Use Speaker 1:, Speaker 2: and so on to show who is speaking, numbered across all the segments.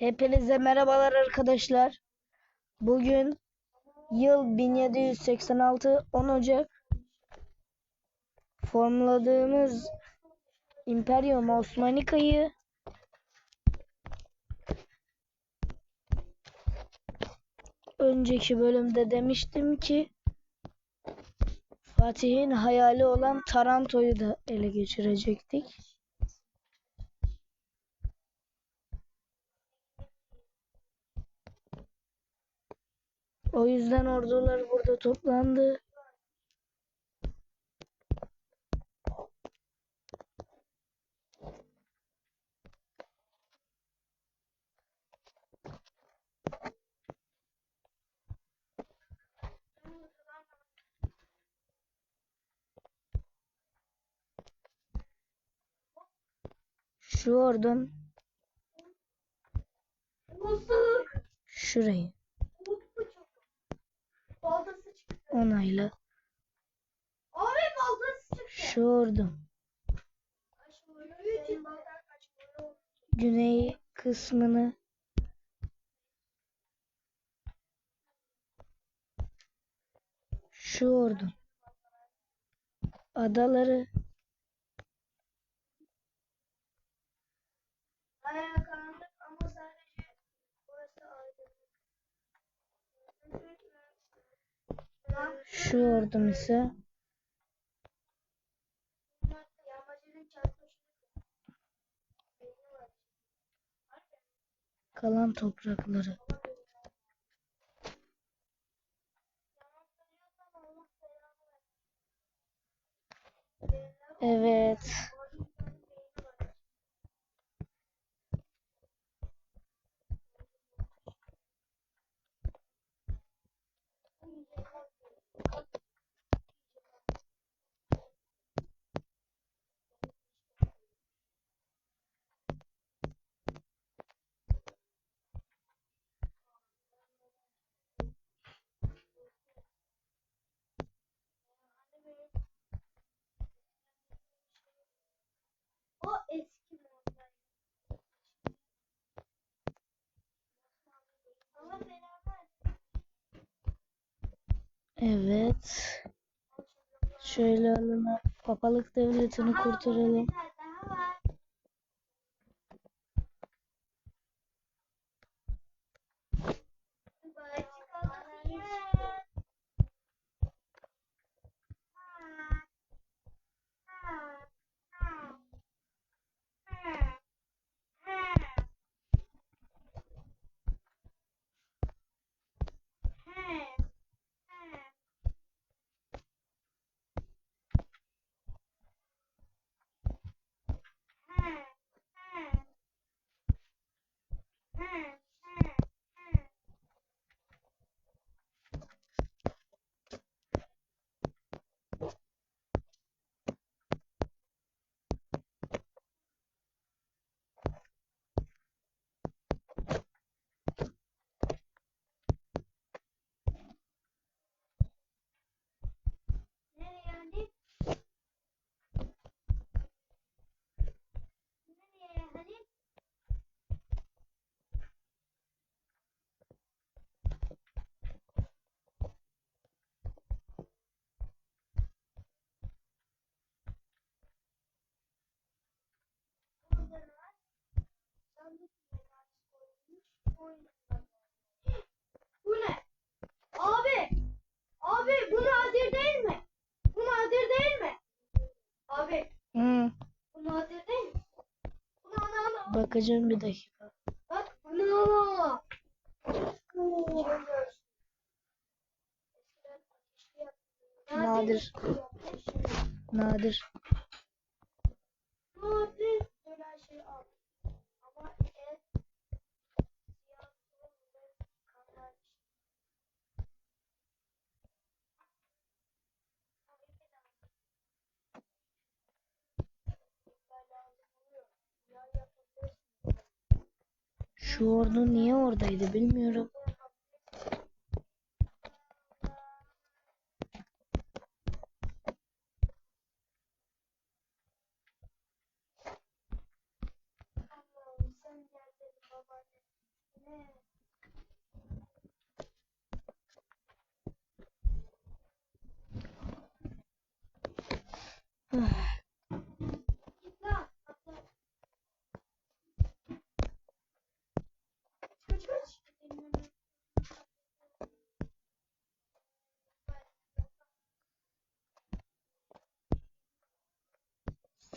Speaker 1: Hepinize merhabalar arkadaşlar. Bugün yıl 1786 10 Ocak formladığımız İmperium Osmanika'yı önceki bölümde demiştim ki Fatih'in hayali olan Taranto'yu da ele geçirecektik. O yüzden ordular burada toplandı. Şu
Speaker 2: Mısır.
Speaker 1: şurayı
Speaker 2: Baltası çıktı.
Speaker 1: Onayla.
Speaker 2: Abi baltası çıktı.
Speaker 1: Şu oradan
Speaker 2: Senin baltan kaç boyu?
Speaker 1: güney kısmını şu oradan adaları şu
Speaker 2: çarpmışlığı.
Speaker 1: kalan toprakları. Evet. Evet. Şöyle alına papalık devletini kurtaralım.
Speaker 2: daha var. Nereye yani? Nereye hani? Burada ne var? Sandık meydanı koyulmuş. Oyunlar. Bu ne? Abi! Abi bu nadir değil mi? Bu nadir değil mi? Abi
Speaker 1: Hı,
Speaker 2: bu nadir değil mi? Bunu ana ana.
Speaker 1: bakacağım bir dakika.
Speaker 2: Bak bunu ana.
Speaker 1: Nadir. Nadir.
Speaker 2: Nadir dönen şey al. Ama en siyah ve kanlar
Speaker 1: Şu ordu niye oradaydı bilmiyorum.
Speaker 2: Allah'ım sen gel dedim babaanne. Git lan. Atla. Kaç kaç.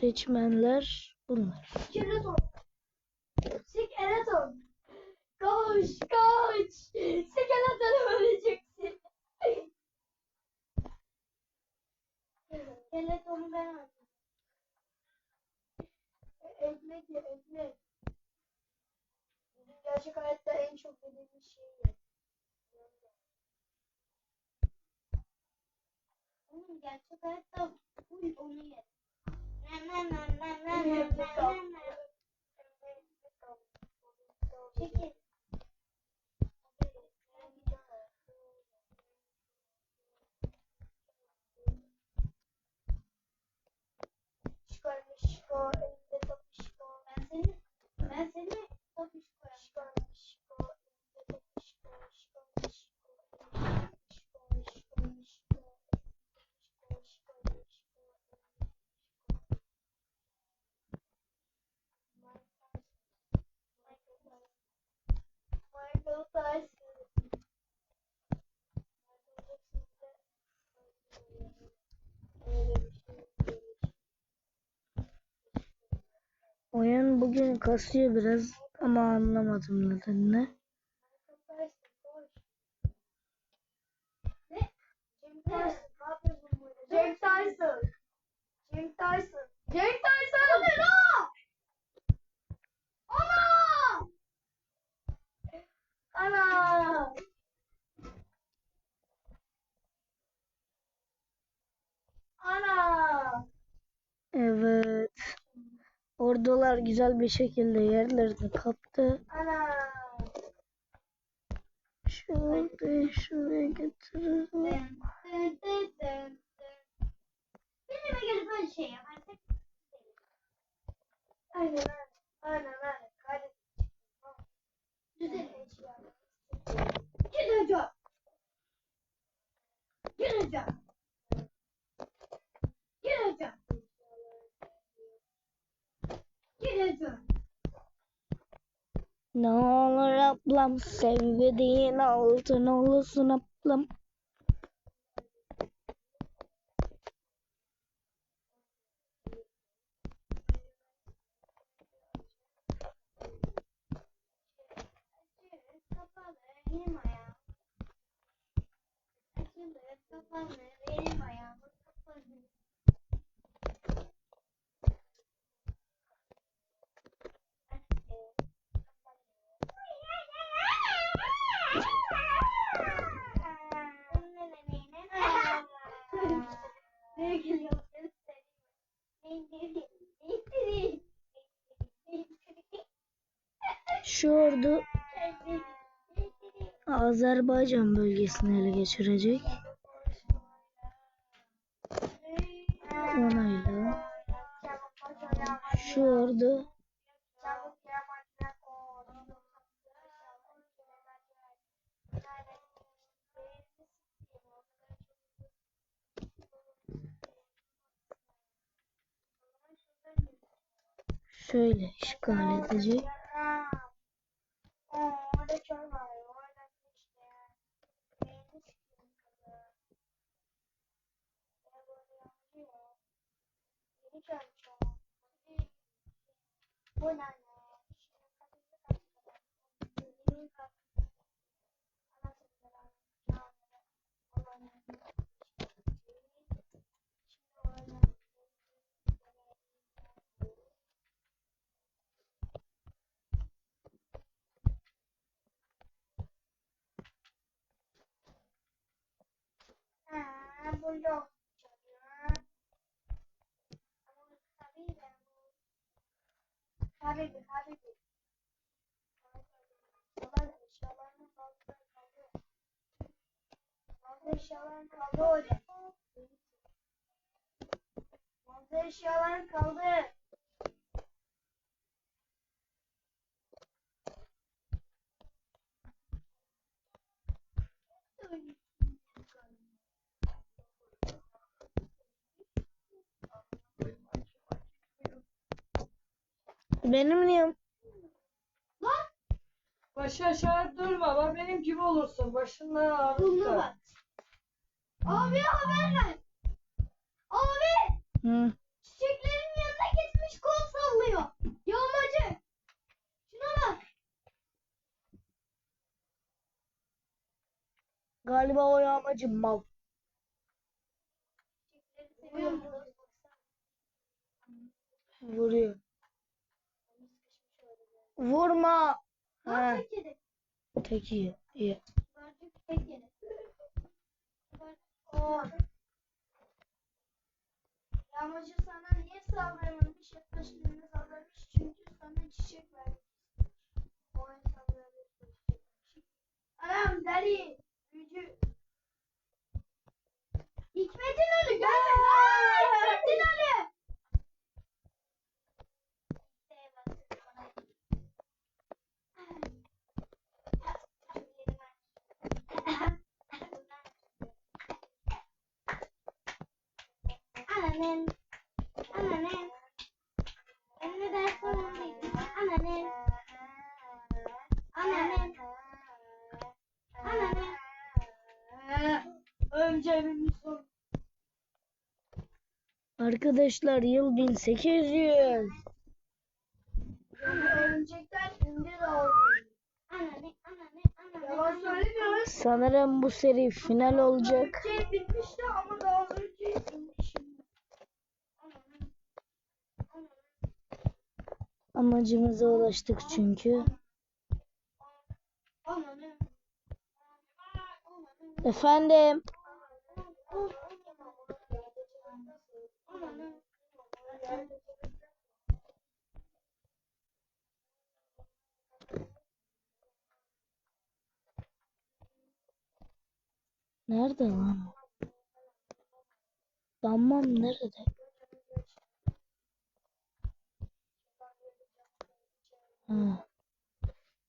Speaker 1: Seçmenler bunlar.
Speaker 2: Skeleton. Skeleton. Koş koş. Skeleton öleceksin. Skeleton'u ben aldım. E, Ekmek ye ekmek. Gerçek hayatta en çok yediğimiz şey ye. Oğlum gerçek hayatta full onu ye. Şişko, elinde top şişko. Ben seni, ben seni top şişko
Speaker 1: Oyun bugün kasıyor biraz ama anlamadım nedenini.
Speaker 2: Michael Tyson, koş. Ne? James Tyson. Ne yapıyorsun burada? James Tyson. James Tyson. James Tyson. O ne lan? Ana! Ana! Ana!
Speaker 1: Evet. Ordular güzel bir şekilde yerlerini kaptı.
Speaker 2: Ana!
Speaker 1: Şurada şuraya getiririm. sevmediğin altın olursun ablam.
Speaker 2: Kapalı,
Speaker 1: Şu ordu Azerbaycan bölgesini ele geçirecek. Onayla. Şu ordu şöyle işgal edecek.
Speaker 2: Aa, orada çöl var. Orada işte. Neymiş ki kızı? Ya böyle yanıyor. Yeni gelmiş o. Bu ne? eşyaların kaldı hocam. Bazı eşyaların kaldı. Thank.
Speaker 1: Benim niye?
Speaker 2: Lan
Speaker 3: Başı aşağı durma. Bak benim gibi olursun. Başına ağrısı.
Speaker 2: bak. Abi haber ver. Abi
Speaker 1: Hı.
Speaker 2: çiçeklerin yanına gitmiş kol sallıyor. Yağmacı. Şuna bak.
Speaker 1: Galiba o yağmacı mal. Vuruyor. Vurma. Ha,
Speaker 2: tek
Speaker 1: iyi. iyi.
Speaker 2: Yağmacı sana niye saldırmamış? Yaklaşımını saldırmış çünkü sana çiçek vermiş. O. Anam deli. Büyücü. Hikmet'in ölü gelme. Aa, Hikmet'in ölü. Ananen. Ananen. Ben ne dersen onu diyeyim. Ananen. Ananen. Ananen.
Speaker 3: Önce evimiz son.
Speaker 1: Arkadaşlar yıl 1800.
Speaker 2: Örümcekler indi de oldu. Anane, anane, anane.
Speaker 3: Yalan söylemiyoruz.
Speaker 1: Sanırım bu seri final olacak.
Speaker 2: Şey bitmişti ama daha önce
Speaker 1: Amacımıza ulaştık çünkü. Efendim. Nerede lan? o? Tamam nerede? Ha.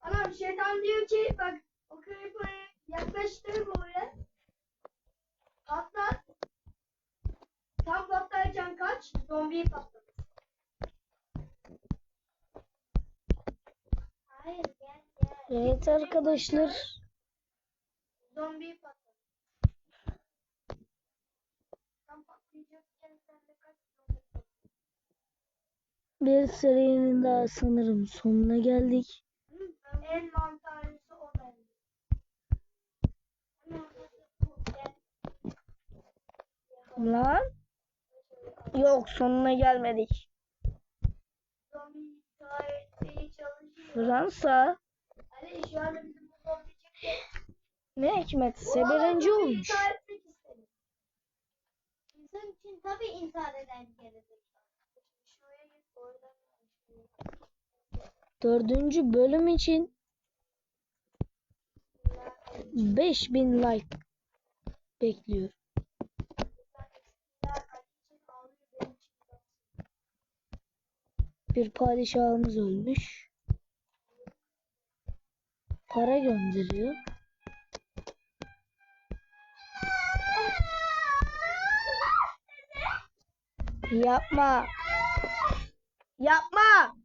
Speaker 2: Anam şeytan diyor ki bak o creeper'ı yaklaştır böyle. Patlat. Tam patlarken kaç zombiyi patlat. Hayır gel gel.
Speaker 1: Evet arkadaşlar.
Speaker 2: Zombiyi patlat.
Speaker 1: Bir serinin daha sanırım sonuna geldik.
Speaker 2: En mantarlısı o bence.
Speaker 1: Lan? Yok sonuna gelmedik. Fransa ne hikmetse birinci olmuş.
Speaker 2: İnsan için tabii intihar eden gerekir. Şuraya git oradan.
Speaker 1: Dördüncü bölüm için 5000 like bekliyorum. Bir padişahımız ölmüş. Para gönderiyor. Yapma. Yapma.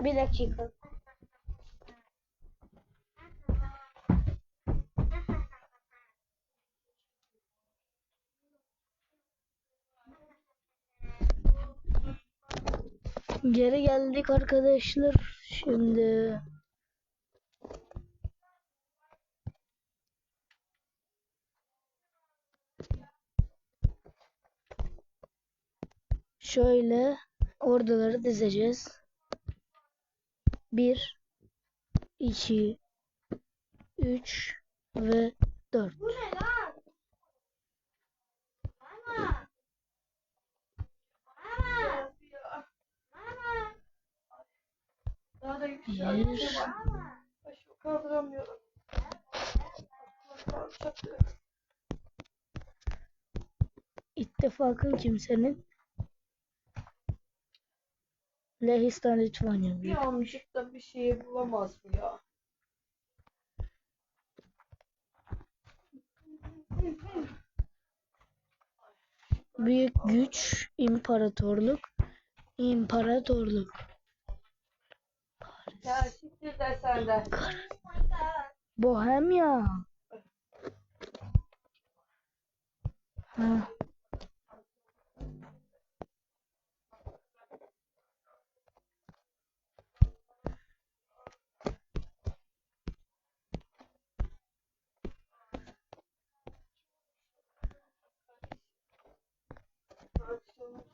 Speaker 1: Bir dakika. Geri geldik arkadaşlar. Şimdi şöyle orduları dizeceğiz. 1 2 3 ve 4.
Speaker 2: Bu ne lan? Mama. Mama. Mama.
Speaker 3: Daha da.
Speaker 2: Mama.
Speaker 3: Başımı kaldıramıyorum.
Speaker 1: İttifakın kimsenin? Lehistan Litvanya.
Speaker 3: Bir amcıkta bir şey bulamaz mı ya?
Speaker 1: Büyük güç, imparatorluk, imparatorluk.
Speaker 3: Senden.
Speaker 1: Bohemya. Ha.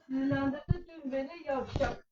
Speaker 3: Sinirlendirdi dün beni yavşak.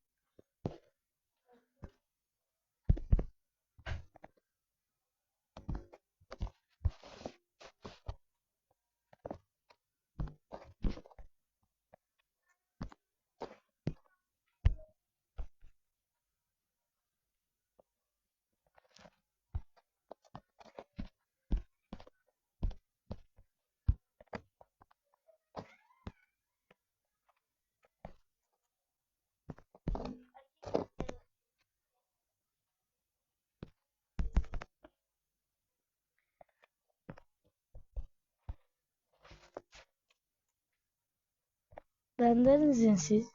Speaker 1: Benden izinsiz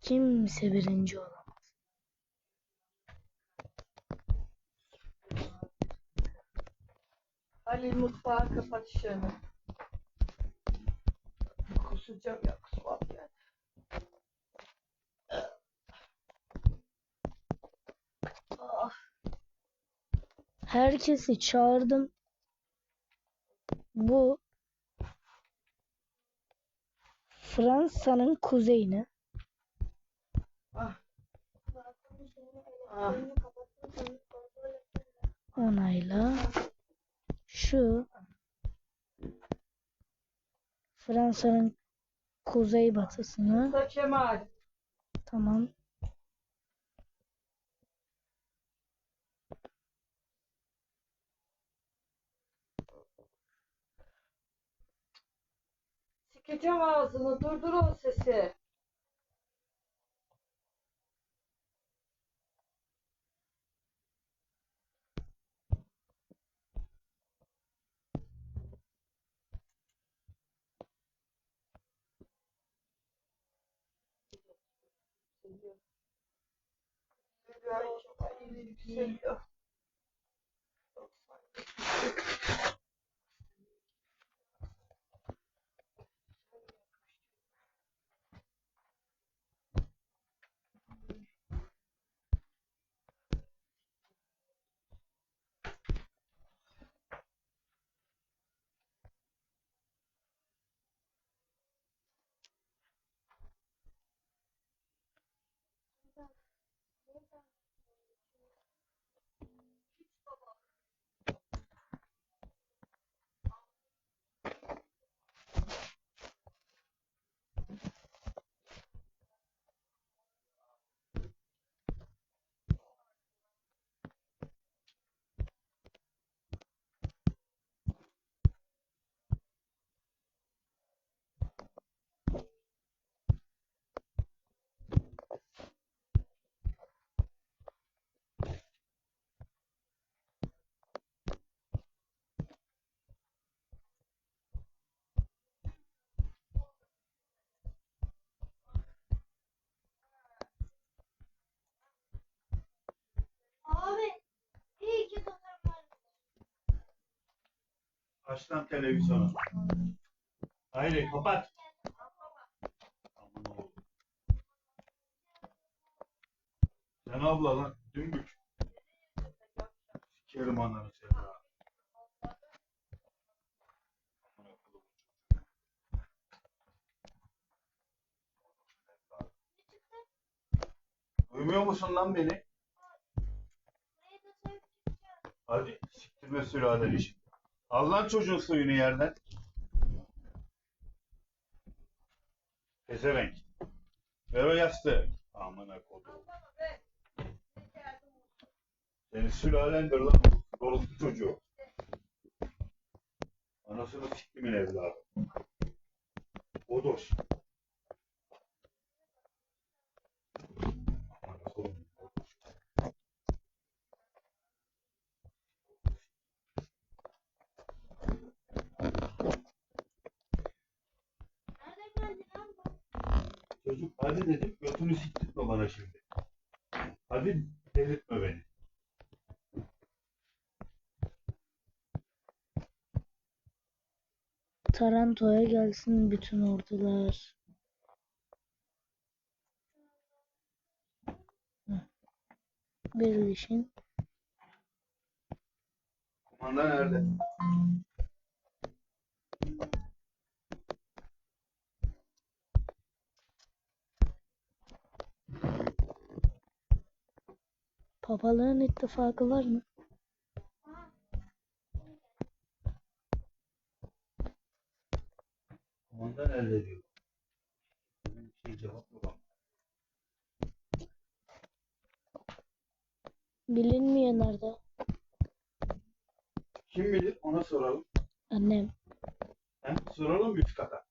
Speaker 1: kimse birinci olamaz.
Speaker 3: Halil mutfağı kapat şunu. Kusacağım ya kusmam yani. Ah,
Speaker 1: Herkesi çağırdım. Bu Fransa'nın kuzeyine.
Speaker 3: ah, ah.
Speaker 1: onayla şu Fransa'nın kuzeybatısını
Speaker 3: Usta Kemal.
Speaker 1: tamam
Speaker 3: Sikeceğim ağzını durdur o sesi.
Speaker 2: Abi
Speaker 4: Aç lan televizyonu. Hayır kapat. Sen abla lan dümbük. Sikerim ananı seni. Duymuyor musun lan beni? Hadi siktirme sülaleni şimdi. Al lan çocuğun suyunu yerden. Pezevenk. Ver o yastığı. Amına kodum. Senin sülalendir lan. Doruklu çocuğu. Anasını siktimin evladı. Odoş. Çocuk hadi dedim götünü siktirtme bana şimdi. Hadi delirtme beni.
Speaker 1: Taranto'ya gelsin bütün ordular. Birleşin.
Speaker 4: Kumanda nerede?
Speaker 1: Papalığın ittifakı var mı?
Speaker 4: Kumanda nerede diyor. Bir şey cevap yok.
Speaker 1: Bilinmiyor nerede.
Speaker 4: Kim bilir ona soralım.
Speaker 1: Annem.
Speaker 4: He? Soralım üst kata.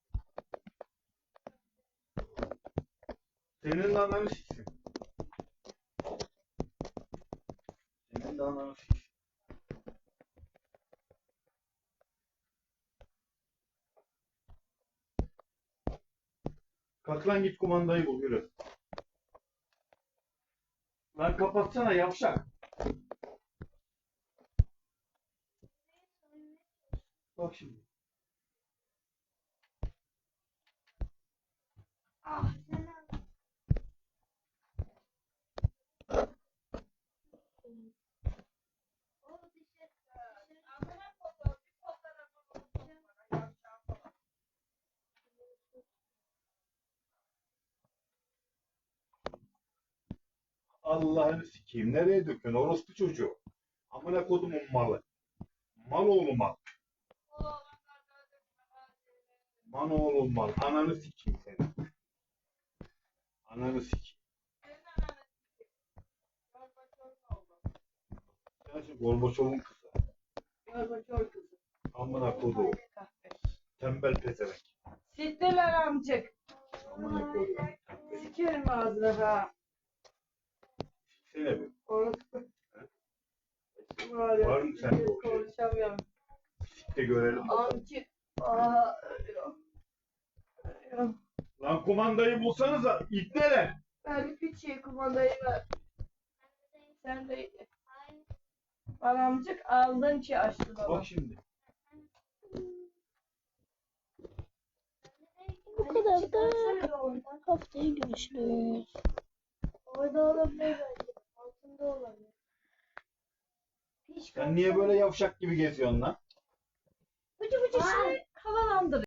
Speaker 4: Senin ananı siksin. Kalk lan git kumandayı bul yürü. Lan kapatsana yavşak. Bak şimdi. Allah'ını sikeyim. Nereye döküyorsun? Orospu çocuğu. Amına kodumun malı. Mal oğlu mal. Mal oğlu mal. Ananı sikeyim seni. Ananı sikeyim. Şu Gorbaçov'un kızı.
Speaker 3: Gorbaçov kızı.
Speaker 4: Amına kodu. Tembel pezevenk.
Speaker 3: Sittiler amcık.
Speaker 4: Amına kodu.
Speaker 3: Sikerim ağzına ha. Orası. Var, ya,
Speaker 4: Var mı sende o şey?
Speaker 3: Konuşamıyorum.
Speaker 4: De görelim.
Speaker 3: Amcık. Aha ölüyorum. Ölüyorum.
Speaker 4: Lan kumandayı bulsanıza. İpneler.
Speaker 3: Ver bir piçiye kumandayı ver. Sen de. Bana amcık aldın ki açtı baba.
Speaker 4: Bak şimdi.
Speaker 1: Bu kadar da haftaya görüşürüz.
Speaker 2: Orada olabilir. Altında olabilir. Hiç
Speaker 4: Sen niye böyle yavşak gibi geziyorsun lan?
Speaker 3: Bıcı bıcı şey havalandırıyor.